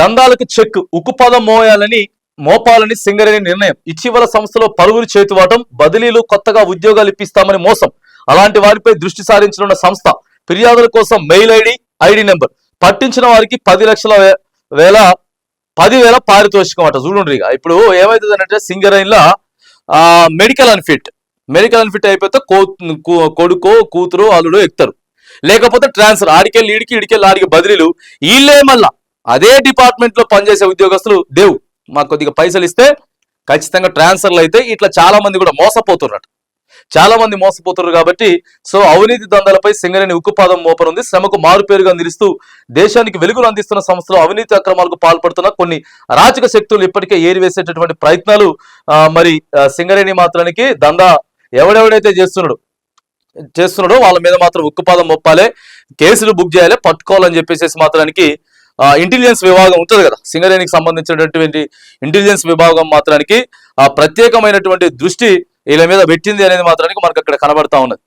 దందాలకు check ఉక్కుపాదం మోయాలని మోపాలని సింగరేణి నిర్ణయం. ఇటీవల సంస్థలో పలువురు చేతివాటం బదిలీలు కొత్తగా ఉద్యోగాలు ఇప్పిస్తామని మోసం. అలాంటి వారిపై దృష్టి సారించనున్న సంస్థ ఫిర్యాదుల కోసం మెయిల్ ఐడి ఐడి నెంబర్. పట్టించిన వారికి పది లక్షల వేల పదివేల పారితోషికం అట. చూడండి ఇక. ఇప్పుడు ఏమైతుంది అంటే సింగరేణిలో ఆ మెడికల్ అన్ఫిట్ మెడికల్ అన్ఫిట్ అయిపోతే కో- కొడుకో కూతురు అల్లుడు ఎక్కుతారు. లేకపోతే ట్రాన్స్ఫర్ ఆడికెళ్ళి ఈడికి ఇడికెళ్ళి ఆడికి బదిలీలు. వీళ్ళే మళ్ళా అదే డిపార్ట్మెంట్లో పనిచేసే ఉద్యోగస్తులు దేవు మాకు కొద్దిగా పైసలు ఇస్తే ఖచ్చితంగా ట్రాన్స్ఫర్లు అయితే ఇట్లా చాలా మంది కూడా మోసపోతున్నట్టు చాలా మంది మోసపోతున్నారు కాబట్టి సో అవినీతి దందాలపై సింగరేణి ఉక్కుపాదం మోపనుంది. శ్రమకు మారుపేరుగా నిలుస్తూ దేశానికి వెలుగులు అందిస్తున్న సంస్థలు అవినీతి అక్రమాలకు పాల్పడుతున్న కొన్ని అరాచక శక్తులు ఇప్పటికే ఏరివేసేటటువంటి ప్రయత్నాలు మరి సింగరేణి మాత్రానికి దందా ఎవడెవడైతే చేస్తున్నాడు చేస్తున్నాడో వాళ్ళ మీద మాత్రం ఉక్కుపాదం మొప్పాలే కేసులు బుక్ చేయాలి పట్టుకోవాలని చెప్పేసి మాత్రానికి ఇంటెలిజెన్స్ విభాగం ఉంటుంది కదా. సింగరేణికి సంబంధించినటువంటి ఇంటెలిజెన్స్ విభాగం మాత్రానికి ఆ ప్రత్యేకమైనటువంటి దృష్టి వీళ్ళ మీద పెట్టింది అనేది మాత్రానికి మనకు అక్కడ కనబడతా ఉన్నది.